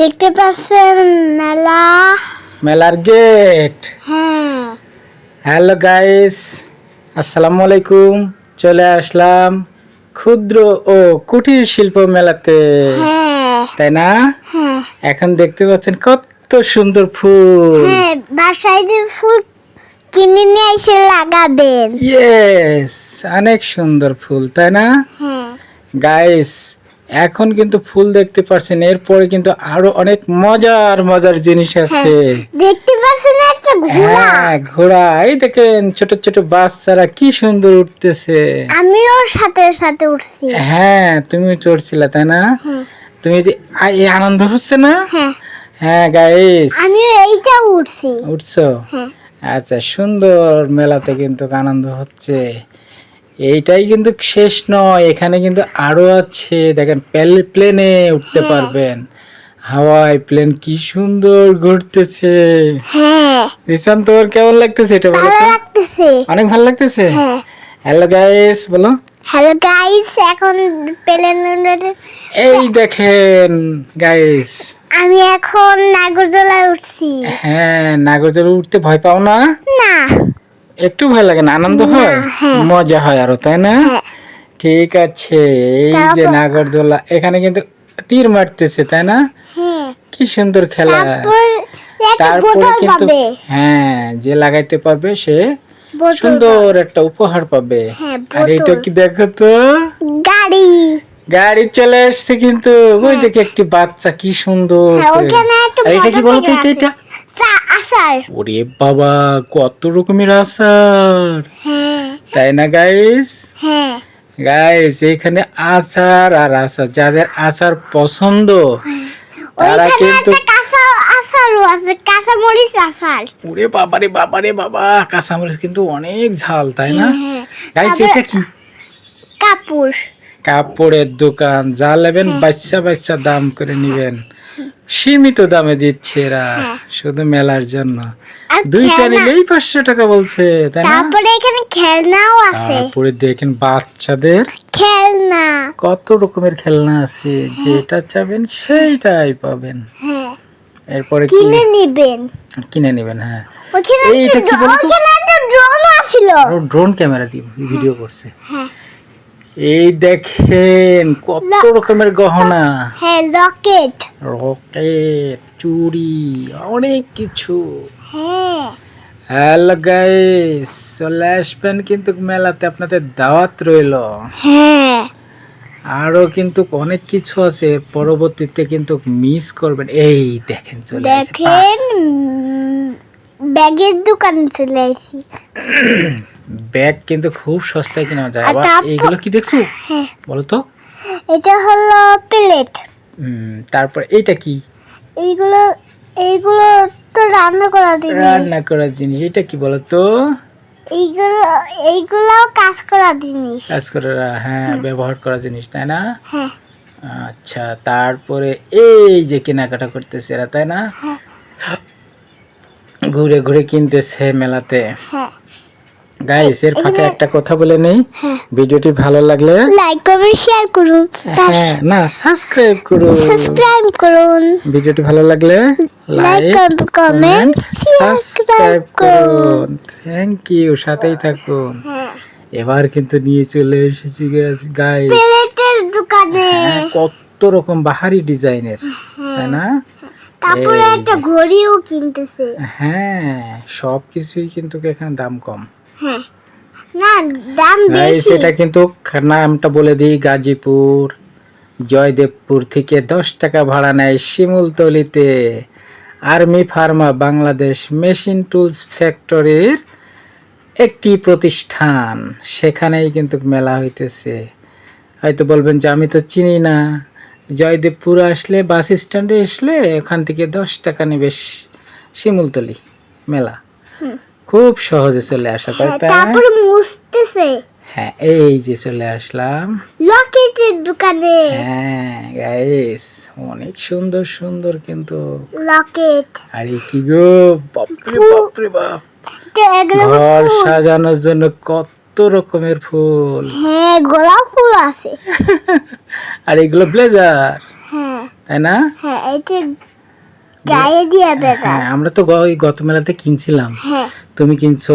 দেখতে পাচ্ছেন মেলা? মেলার গেট। হ্যাঁ। হ্যালো গাইস আসসালামু আলাইকুম। চলে আসলাম ক্ষুদ্র ও কুটির শিল্প মেলাতে। হ্যাঁ। তাই না? হ্যাঁ। এখন দেখতে পাচ্ছেন কত সুন্দর ফুল। হ্যাঁ বাসায় যে ফুল কিনে নিয়ে এসে লাগাবেন। ইয়েস অনেক সুন্দর ফুল তাই না? গাইস এখন কিন্তু ফুল দেখতে পাচ্ছেন এরপরে কিন্তু আরও অনেক মজার মজার জিনিস আছে। দেখতে পাচ্ছেন একটা ঘোড়া? হ্যাঁ ঘোড়া। এই দেখেন ছোট ছোট বাচ্চারা কি সুন্দর উঠতেছে। আমিও সাথে সাথে উঠছি। হ্যাঁ তুমি চড়ছিলে তাই না? তুমি যে এই আনন্দ হচ্ছে না? হ্যাঁ। হ্যাঁ গাইস আমিও এইটা উঠছি। উঠছো? হ্যাঁ। আচ্ছা সুন্দর মেলাতে কিন্তু আনন্দ হচ্ছে। এইটাই কিন্তু শেষ নয় এখানে কিন্তু আরও আছে। দেখেন প্লেনে উঠতে পারবেন। হাওয়ায় প্লেন কি সুন্দর ঘুরতেছে। হ্যাঁ। রিসান তোর কেমন লাগতেছে এটা বলো ভালো লাগতেছে। অনেক ভালো লাগতেছে? হ্যাঁ। হ্যালো গাইস বলো। হ্যালো গাইস এখন প্লেন এই দেখেন গাইস আমি এখন নাগরদোলায় উঠছি। হ্যাঁ নাগরদোলা উঠতে ভয় পাও না? না। একটু ভালো লাগে না আনন্দ হয়? মজা হয় আরও তাই না? হ্যাঁ। ঠিক আছে এই যে নাগরদোলা এখানে কিন্তু তীর মারতেছে তাই না? হ্যাঁ। কি সুন্দর খেলা। তারপর কিন্তু হ্যাঁ যে লাগাইতে পারবে সে সুন্দর একটা উপহার পাবে। হ্যাঁ, আর এটা কি দেখো তো? গাড়ি। গাড়ি চলে আসছে কিন্তু। ওই দেখে একটি বাচ্চা কি সুন্দর হ্যাঁ এটা কি বলতো এটা আচার ওরে বাবা কত রকমের আচার। হ্যাঁ। তাই না গাইস হ্যাঁ। গাইস এখানে আচার আর আচার যাদের আচার পছন্দ তারা কিন্তু আচারও আছে কাঁচা মরিচ আচার। ওরে বাবারে বাবারে বাবা কাঁচামরিচ কিন্তু অনেক ঝাল তাই না? হ্যাঁ গাইস এটা কি? কাপড়। কাপড়ের দোকান যা নেবেন বাচ্চা বাচ্চা দাম করে নিবেন। সীমিত দামে দিচ্ছে এরা শুধু মেলার জন্য। দুইটা নিলেই পাঁচশো টাকা বলছে তাই না? তারপরে এখানে খেলনাও আছে। তারপরে দেখেন বাচ্চাদের খেলনা। কত রকমের খেলনা আছে যেটা চাবেন সেইটাই পাবেন। হ্যাঁ। এরপরে কিনে নিবেন। কিনে নেবেন হ্যাঁ। এইটা কি বলতো? ড্রোন আছিল ড্রোন ক্যামেরা দিয়ে ভিডিও করছে। হ্যাঁ। এই দেখেন কত রকমের গহনা। হ্যাঁ রকেট। রকেট চুড়ি অনেক কিছু। হ্যাঁ। হ্যালো গাইস চলে আসবেন কিন্তু মেলাতে আপনাদের দাওয়াত রইল। হ্যাঁ। আরও কিন্তু অনেক কিছু আছে পরবর্তীতে কিন্তু মিস করবেন। এই দেখেন চলে আসে দেখেন ব্যাগের দোকান চলে আসি ব্যাগ কিন্তু খুব সস্তায় কিনা যায়। আবার এইগুলো কি দেখছ? হ্যাঁ। বলো তো এটা হলো প্লেট। তারপর এটা কি? এইগুলো এইগুলো তো রান্না করার জিনিস। রান্না করার জিনিস। এটা কি বলো তো এইগুলো এইগুলো কাজ করার জিনিস। কাজ করে হ্যাঁ ব্যবহার করা জিনিস তাই না? হ্যাঁ। আচ্ছা তারপরে এই যে কেনাকাটা করতেছে এরা তাই না? হ্যাঁ। ঘুরে ঘুরে কিনতেছে মেলাতে। হ্যাঁ। গাইস এর ফাঁকে একটা কথা বলে নেই। ভিডিওটি ভালো লাগলে লাইক কমেন্ট শেয়ার করুন। হ্যাঁ না সাবস্ক্রাইব করুন। সাবস্ক্রাইব করুন। ভিডিওটি ভালো লাগলে লাইক কমেন্ট সাবস্ক্রাইব করুন। থ্যাংক ইউ সাথেই থাকুন। হ্যাঁ। এবার কিন্তু নিয়ে চলে এসেছি গাইস প্লেটের দোকানে। হ্যাঁ, কত রকম বাহারি ডিজাইনের। তাই না? তারপরে একটা ঘড়িও কিনতেছে। হ্যাঁ সব কিছুই কিন্তু এখানে দাম কম। হ্যাঁ। না দাম বেশি। এটা কিন্তু নামটা বলে দিই গাজীপুর জয়দেবপুর থেকে দশ টাকা ভাড়া নেয় শিমুলতলিতে। Army pharma Bangladesh machine tools ফ্যাক্টরির একটি প্রতিষ্ঠান। সেখানেই কিন্তু মেলা হইতেছে। হয়তো বলবেন যে আমি তো চিনি না। জয়দেবপুর আসলে বাস স্ট্যান্ডে আসলে ওখান থেকে দশ টাকা নেবে শিমুলতলি মেলা। খুব সহজে চলে আসা যায় হ্যাঁ, তারপরে মুছতেছে। হ্যাঁ এই যে চলে আসলাম। লকেটের দোকানে। হ্যাঁ গাইস অনেক সুন্দর সুন্দর কিন্তু লকেট। আরে কি গো বাপরে বাপরে বাপ। ঘর সাজানোর জন্য কত রকমের ফুল। হ্যাঁ গোলাপ ফুল আছে। আর এগুলো ব্লেজার। হ্যাঁ। তাই না? হ্যাঁ এটা গায়ে দিয়ে হ্যাঁ আমরা তো ওই গত মেলাতে কিনছিলাম। হ্যাঁ। তুমি কিনছো